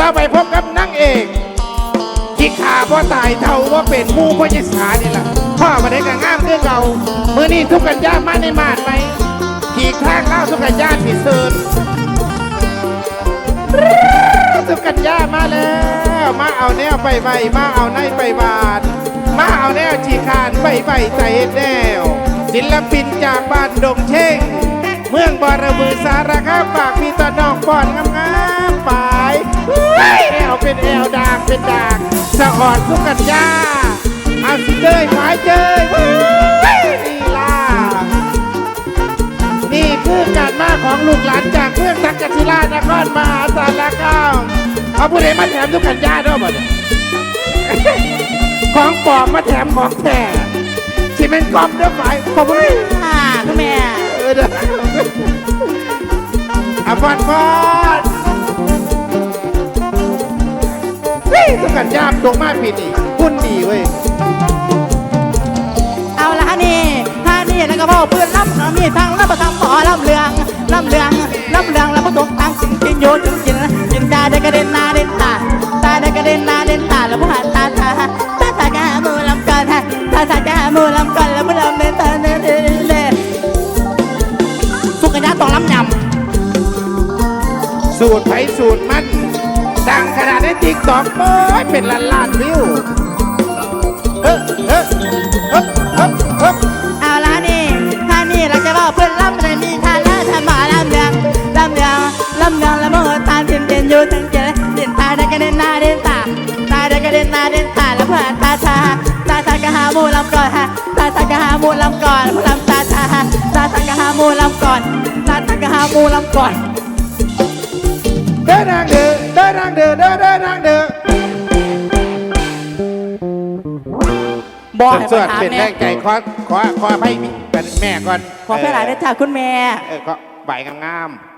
ต่อไปพบกับนางเอกที่ขาพ่อตายเท่าว่าเป็นมูพ่อยิสานี่แหละพ่อมาได้กับงามเรื่องเก่ามือนี้ทุกกันย่ามาในมาดไหมขี่ข้างเล่าทุกกันย่าผิดเซินทุกกันย่ามาแล้ว มาเอาแนวไปใบมาเอาในไปบานมาเอาแนวฉีคานใบใบใจแนวศิลปินจากบ้านดงเช่ง เมืองบารมือสารคามฝากพี่ตอนน้องป้อนงาม เป็นแอวดางเป็นดางสะอ่อนสุกัญญาเอาสิเจยหมายเจยนี่ล่ะนี่คือการมาของลูกหลานจากเมืองตักกศิลานครมหาสารคามเอาผู้ใดมาแถมสุกัญญาด้วยบ่เนี่ยของปลอมมาแถมของแท้ที่เป็นกรอบเด้อฝ่ายขอบคุณค่ะคุณแม่เออเด้ออะฟอนฟอน สกัดยามตรงมาผิดอีกพุ่นดีเว้ย เอาละฮะนี่ท่านี่แล้วก็พ่อเพื่อนล่ำมีทั้งล่ำทั้งหมอล่ำเรืองล่ำเรืองล่ำเรืองแล้วก็ตกทางสิงที่โยนถึงกินกินตาได้กระเด็นหนาเด่นตาตาได้กระเด็นหนาเด่นตาแล้วผู้หันตาตาตาตาแกะมือลำก่อนฮะตาตาแกะมือลำก่อนแล้วผู้ลำเด่นตาเด่นเด่นสุกัญญาต้องล้ำยำสูตรไผสูตรมัน ดังขนาดในติ๊กต็อกโอ้ยเป็นล้านล้านวิวเฮ้เฮ้เฮ้เฮ้เฮ้เอาละนี่ท่านี่เราจะบอกเพื่อนล่ำเลยนี่ท่าละท่าหมอล่ำเรืองล่ำเรืองล่ำเรืองแล้วมือตาเด่นเด่นอยู่ถึงเจเด่นตาได้กระเด็นหนาเด่นตาตาได้กระเด็นหนาเด่นตาแล้วเพื่อนตาชาตาตากะหามูลำก่อนฮะตาตากะหามูลำก่อนผู้ลำตาชาตาตากะหามูลำก่อนตาตากะหามูลำก่อนเดินางเด้อ เดินทางเด้อเดินเดินทางเด้อบอกให้ส่มาวนถามเป็นแม่แรงใจขอขอขอให้เป็นแม่ก่อนขอแค่หลายได้จากคุณแม่ เออก็ใบงามๆ